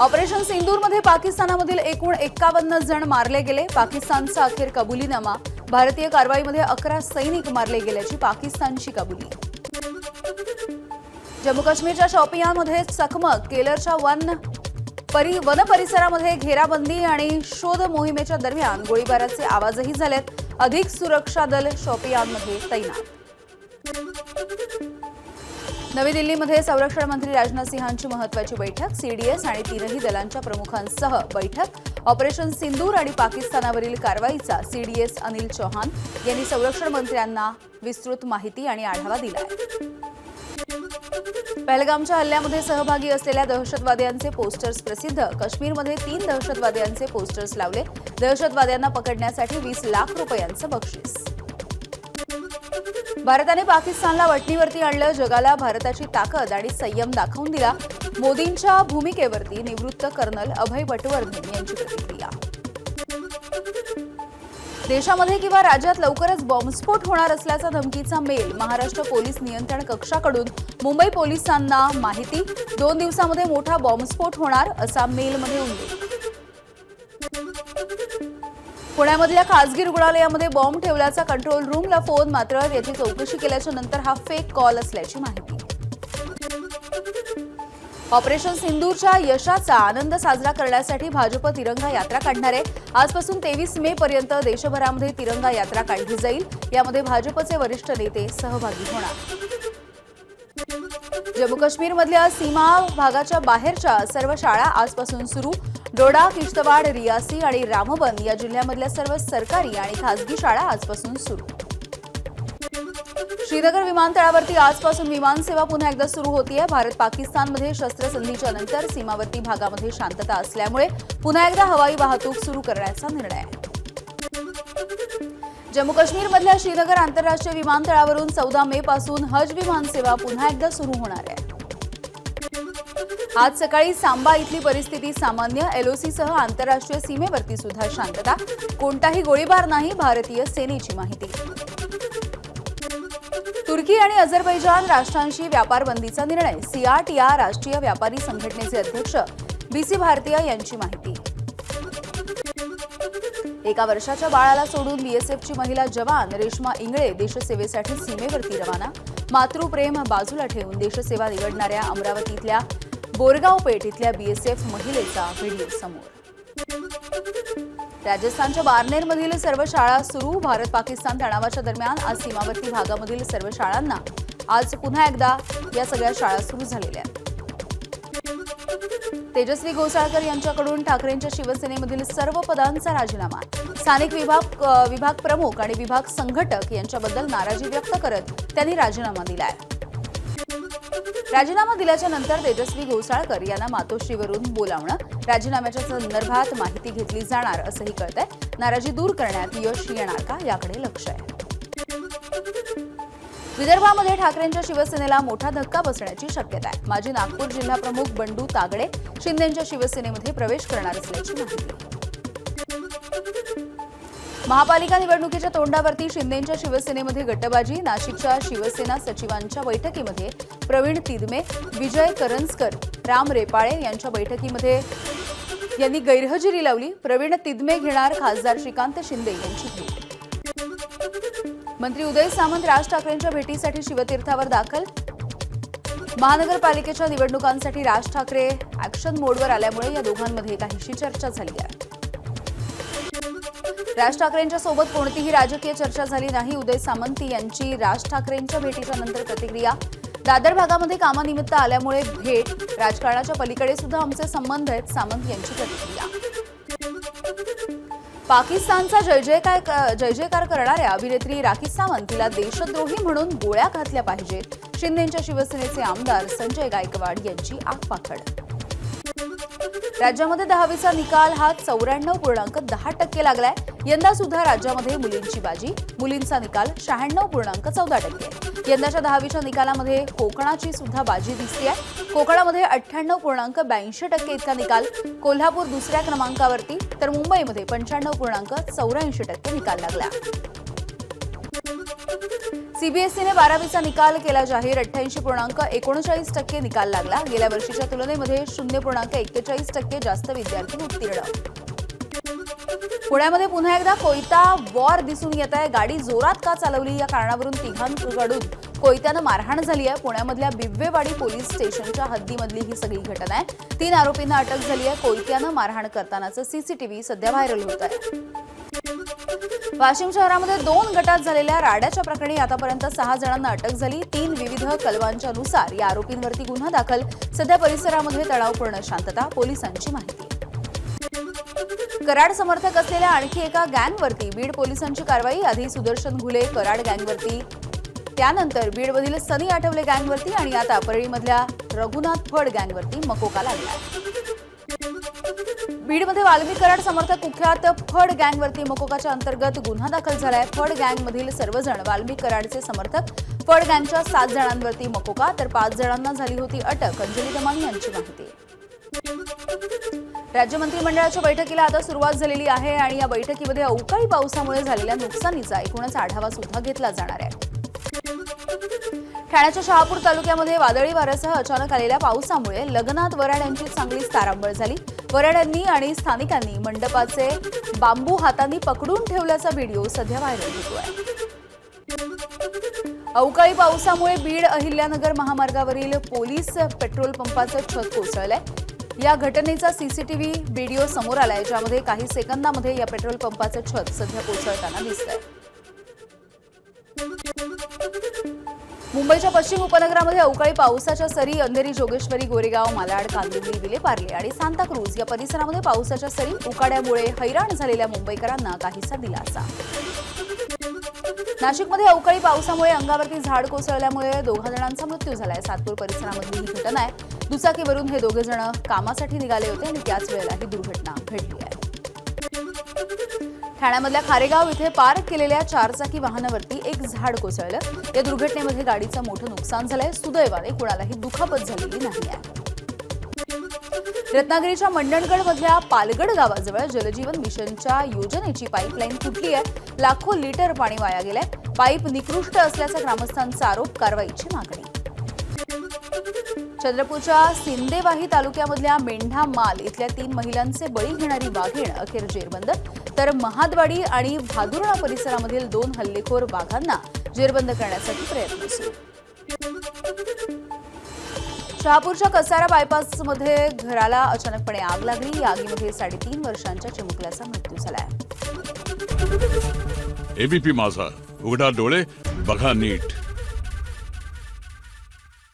Operation सिंदूरमध्ये पाकिस्तानामधील एकूण एक्कावन्न जण मारले गेले. पाकिस्तानचा अखेर कबुलीनामा. भारतीय कारवाईमध्ये अकरा सैनिक मारले गेल्याची पाकिस्तानची कबुली. जम्मू काश्मीरच्या शॉपियामध्ये चकमक. केलरच्या वन परी वन परिसरामध्ये घेराबंदी आणि शोध मोहिमेच्या दरम्यान गोळीबाराचे आवाजही झालेत. अधिक सुरक्षा दल शॉपियांमध्ये तैनात. नवी दिल्लीमध्ये संरक्षण मंत्री राजनाथ सिंहांची महत्वाची बैठक सीडीएस आणि तीनही दलांच्या प्रमुखांसह बैठक. ऑपरेशन सिंदूर आणि पाकिस्तानावरील कारवाईचा सीडीएस अनिल चौहान यांनी संरक्षण मंत्र्यांना विस्तृत माहिती आणि आढावा दिला पहलगामच्या हल्ल्यामध्ये सहभागी असलेल्या दहशतवाद्यांचे पोस्टर्स प्रसिद्ध. काश्मीरमध्ये तीन दहशतवाद्यांचे पोस्टर्स लावले. दहशतवाद्यांना पकडण्यासाठी वीस लाख रुपयांचं बक्षीस. भारताने पाकिस्तानला वटणीवरती आणलं जगाला भारताची ताकद आणि संयम दाखवून दिला. मोदींच्या भूमिकेवरती निवृत्त कर्नल अभय पटवर्धन यांची प्रतिक्रिया. देशामध्ये किंवा राज्यात लवकरच बॉम्बस्फोट होणार असल्याचा धमकीचा मेल महाराष्ट्र पोलीस नियंत्रण कक्षाकडून मुंबई पोलिसांना माहिती. दोन दिवसामध्ये मोठा बॉम्बस्फोट होणार असा मेलमध्ये उल्लेख. पुण्यामधल्या खासगी रुग्णालयामध्ये बॉम्ब ठेवल्याचा कंट्रोल रूमला फोन मात्र याची चौकशी केल्याच्यानंतर हा फेक कॉल असल्याची माहिती. ऑपरेशन सिंदूरच्या यशाचा आनंद साजरा करण्यासाठी भाजप तिरंगा यात्रा काढणार आहे. आजपासून तेवीस मे पर्यंत देशभरामध्ये तिरंगा यात्रा काढली जाईल. यामध्ये भाजपचे वरिष्ठ नेते सहभागी होणार. जम्मू काश्मीरमधल्या सीमा भागाच्या बाहेरच्या सर्व शाळा आजपासून सुरू. डोडा किश्तवाड रियासी आणि रामबन या जिल्ह्यामधल्या सर्व सरकारी आणि खासगी शाळा आजपासून सुरू. श्रीनगर विमानतळावरती आजपासून विमानसेवा पुन्हा एकदा सुरू होतीये. भारत पाकिस्तानमध्ये शस्त्रसंधीच्या नंतर सीमावर्ती भागामध्ये शांतता असल्यामुळे पुन्हा एकदा हवाई वाहतूक सुरू करण्याचा निर्णय जम्मू काश्मीरमधल्या श्रीनगर आंतरराष्ट्रीय विमानतळावरून चौदा मे पासून हज विमानसेवा पुन्हा एकदा सुरू होणार आहे. आज सकाळी सांबा इथली परिस्थिती सामान्य एलओसीसह आंतरराष्ट्रीय सीमेवरती सुद्धा शांतता. कोणताही गोळीबार नाही भारतीय सेनेची माहिती. तुर्की आणि अझरबैजान राष्ट्रांशी व्यापार बंदीचा निर्णय सियाट या राष्ट्रीय व्यापारी संघटनेचे अध्यक्ष बीसी भारतीय यांची माहिती. एका वर्षाच्या बाळाला सोडून बीएसएफची महिला जवान रेश्मा इंगळे देशसेवेसाठी सीमेवरती रवाना. मातृप्रेम बाजूला ठेवून देशसेवा निवडणाऱ्या अमरावतीतल्या बोरगाव पेठ इथल्या बीएसएफ महिलेचा व्हिडिओ समोर. राजस्थानच्या बार्नेरमधील सर्व शाळा सुरू. भारत पाकिस्तान तणावाच्या दरम्यान आज सीमावर्ती भागामधील सर्व शाळांना आज पुन्हा एकदा या सगळ्या शाळा सुरू झालेल्या आहेत. तेजस्वी घोसाळकर यांच्याकडून ठाकरेंच्या शिवसेनेमधील सर्व पदांचा राजीनामा. स्थानिक विभाग विभाग प्रमुख आणि विभाग संघटक यांच्याबद्दल नाराजी व्यक्त करत त्यांनी राजीनामा दिलाय. राजीनामा दिल्याच्या नंतर तेजस्वी घोसाळकर यांना मातोश्रीवरून बोलावणं राजीनाम्याच्या संदर्भात माहिती घेतली जाणार असंही कळतंय. नाराजी दूर करण्यात यश येणार का याकडे लक्ष आहे. विदर्भामध्ये ठाकरेंच्या शिवसेनेला मोठा धक्का बसण्याची शक्यता आहे. माजी नागपूर जिल्हा प्रमुख बंडू तागडे शिंदेच्या शिवसेनेमध्ये प्रवेश करणार असल्याची माहिती. महापालिका निवडणुकीच्या तोंडावरती शिंदेच्या शिवसेनेमध्ये गटबाजी नाशिकच्या शिवसेना सचिवांच्या बैठकीमध्ये प्रवीण तिदमे विजय करंजकर राम रेपाळे यांच्या बैठकीमध्ये यांनी गैरहजेरी लावली. प्रवीण तिदमे घेणार खासदार श्रीकांत शिंदे यांची भेट. मंत्री उदय सामंत राज ठाकरेंच्या भेटीसाठी शिवतीर्थावर दाखल. महानगरपालिकेच्या निवडणुकांसाठी राज ठाकरे ऍक्शन मोडवर आल्यामुळे या दोघांमध्ये काहीशी चर्चा झाली आहे. राज ठाकरेंच्या सोबत कोणतीही राजकीय चर्चा झाली नाही. उदय सामंत यांची राज ठाकरेंच्या भेटीच्या नंतर प्रतिक्रिया. दादर भागामध्ये कामानिमित्त आल्यामुळे भेट. राजकारणाच्या पलीकडे सुद्धा आमचे संबंध आहेत सामंत यांची प्रतिक्रिया. पाकिस्तानचा जय जयकार जय जयकार करणाऱ्या अभिनेत्री राखी सावंत तिला देशद्रोही म्हणून गोळ्या घातल्या पाहिजेत. शिंदेच्या शिवसेनेचे आमदार संजय गायकवाड यांची आगपाखड. राज्यामध्ये दहावीचा निकाल हा चौऱ्याण्णव पूर्णांक दहा टक्के लागलाय. यंदा सुद्धा राज्यामध्ये मुलींची बाजी. मुलींचा निकाल शहाण्णव पूर्णांक चौदा टक्के. यंदाच्या दहावीच्या निकालामध्ये कोकणाची सुद्धा बाजी दिसते कोकणामध्ये अठ्ठ्याण्णव पूर्णांक ब्याऐंशी टक्के इतका निकाल. कोल्हापूर दुसऱ्या क्रमांकावरती तर मुंबईमध्ये पंच्याण्णव पूर्णांक चौऱ्याऐंशी टक्के निकाल लागला. सीबीएसईने बारावीचा निकाल केला जाहीर. अठ्ठ्याऐंशी पूर्णांक एकोणचाळीस टक्के निकाल लागला. गेल्या वर्षीच्या तुलनेमध्ये शून्य पूर्णांक एक्केचाळीस टक्के जास्त विद्यार्थी उत्तीर्ण पुण्यामध्ये पुन्हा एकदा कोयता वॉर दिसून येत आहे. गाडी जोरात का चालवली या कारणावरून तिघांकडून कोयत्यानं मारहाण झाली आहे. पुण्यामधल्या बिव्वेवाडी पोलीस स्टेशनच्या हद्दीमधली ही सगळी घटना आहे. तीन आरोपींना अटक झाली आहे. कोयत्यानं मारहाण करतानाचं सीसीटीव्ही सध्या व्हायरल होत आहे. वाशिम शहरामध्ये दोन गटात झालेल्या राड्याच्या प्रकरणी आतापर्यंत सहा जणांना अटक झाली. तीन विविध कलवांच्या नुसार या आरोपींवरती गुन्हा दाखल. सध्या परिसरामध्ये तणावपूर्ण शांतता. पोलिसांची माहिती. कराड समर्थक असलेल्या आणखी एका गँगवरती बीड पोलिसांची कारवाई. आधी सुदर्शन घुले कराड गँगवरती. त्यानंतर बीडमधील सनी आठवले गँगवरती आणि आता परळीमधल्या रघुनाथ फड गँगवरती मकोका लागला. बीडमध्ये वाल्मी कराड समर्थक कुख्यात फड गँगवरती मकोकाच्या अंतर्गत गुन्हा दाखल झालाय. फड गँगमधील सर्वजण वाल्मी कराडचे समर्थक. फड गँगच्या सात जणांवरती मकोका तर पाच जणांना झाली होती अटक. अंजली दमान यांची माहिती. राज्य मंत्रिमंडळाच्या बैठकीला आता सुरुवात झालेली आहे आणि या बैठकीमध्ये अवकाळी पावसामुळे झालेल्या नुकसानीचा एकूणच आढावा सुद्धा घेतला जाणार आहे. ठाण्याच्या शहापूर तालुक्यामध्ये वादळी वाऱ्यासह अचानक आलेल्या पावसामुळे लग्नात वराड्यांची चांगलीच तारांबळ झाली. वराड्यांनी आणि स्थानिकांनी मंडपाचे बांबू हातांनी पकडून ठेवल्याचा व्हिडिओ सध्या व्हायरल होतोय. अवकाळी पावसामुळे बीड अहिल्यानगर महामार्गावरील पोलीस पेट्रोल पंपाचं छत कोसळलंय. या घटनेचा सीसीटीव्ही व्हिडिओ समोर आलाय ज्यामध्ये काही सेकंदामध्ये या पेट्रोल पंपाचं छत सध्या कोसळताना दिसतंय. मुंबईच्या पश्चिम उपनगरामध्ये अवकाळी पावसाच्या सरी अंधेरी जोगेश्वरी गोरेगाव मालाड कांदिवली विलेपार्ले आणि सांताक्रूज या परिसरामध्ये पावसाच्या सरी उकाड्यामुळे हैराण झालेल्या मुंबईकरांना काहीसा दिलासा. नाशिकमध्ये अवकाळी पावसामुळे अंगावरती झाड कोसळल्यामुळे दोघा जणांचा मृत्यू झालाय. सातपूर परिसरामधली ही घटना आहे. दुचाकीवरून हे दोघे जण कामासाठी निघाले होते आणि त्याच वेळेला ही दुर्घटना घडली आहे. ठाण्यामधल्या खारेगाव इथे पार्क केलेल्या चारचाकी वाहनावरती एक झाड कोसळलं. या दुर्घटनेमध्ये गाडीचं मोठं नुकसान झालंय. सुदैवाने कोणालाही दुखापत झालेली नाही आहे. रत्नागिरीच्या मंडणगड मधल्या पालगड गावाजवळ जलजीवन मिशनच्या योजनेची पाईपलाईन फुटली आहे लाखो लिटर पाणी वाया गेलंय. पाईप निकृष्ट असल्याचा ग्रामस्थांचा आरोप कारवाईची मागणी. चंद्रपूरच्या सिंदेवाही तालुक्यामधल्या मेंढा माल इथल्या तीन महिलांचे बळी घेणारी वाघीण अखेर जेरबंद. तर महादवाडी आणि भादुर्णा परिसरामधील दोन हल्लेखोर वाघांना जेरबंद करण्यासाठी प्रयत्न सुरू. शहापूरच्या कसारा बायपासमध्ये घराला अचानकपणे आग लागली. या आगीमध्ये साडेतीन वर्षांच्या चिमुकल्याचा मृत्यू झालाय. एबीपी माझा. उघडा डोळे बघा नीट.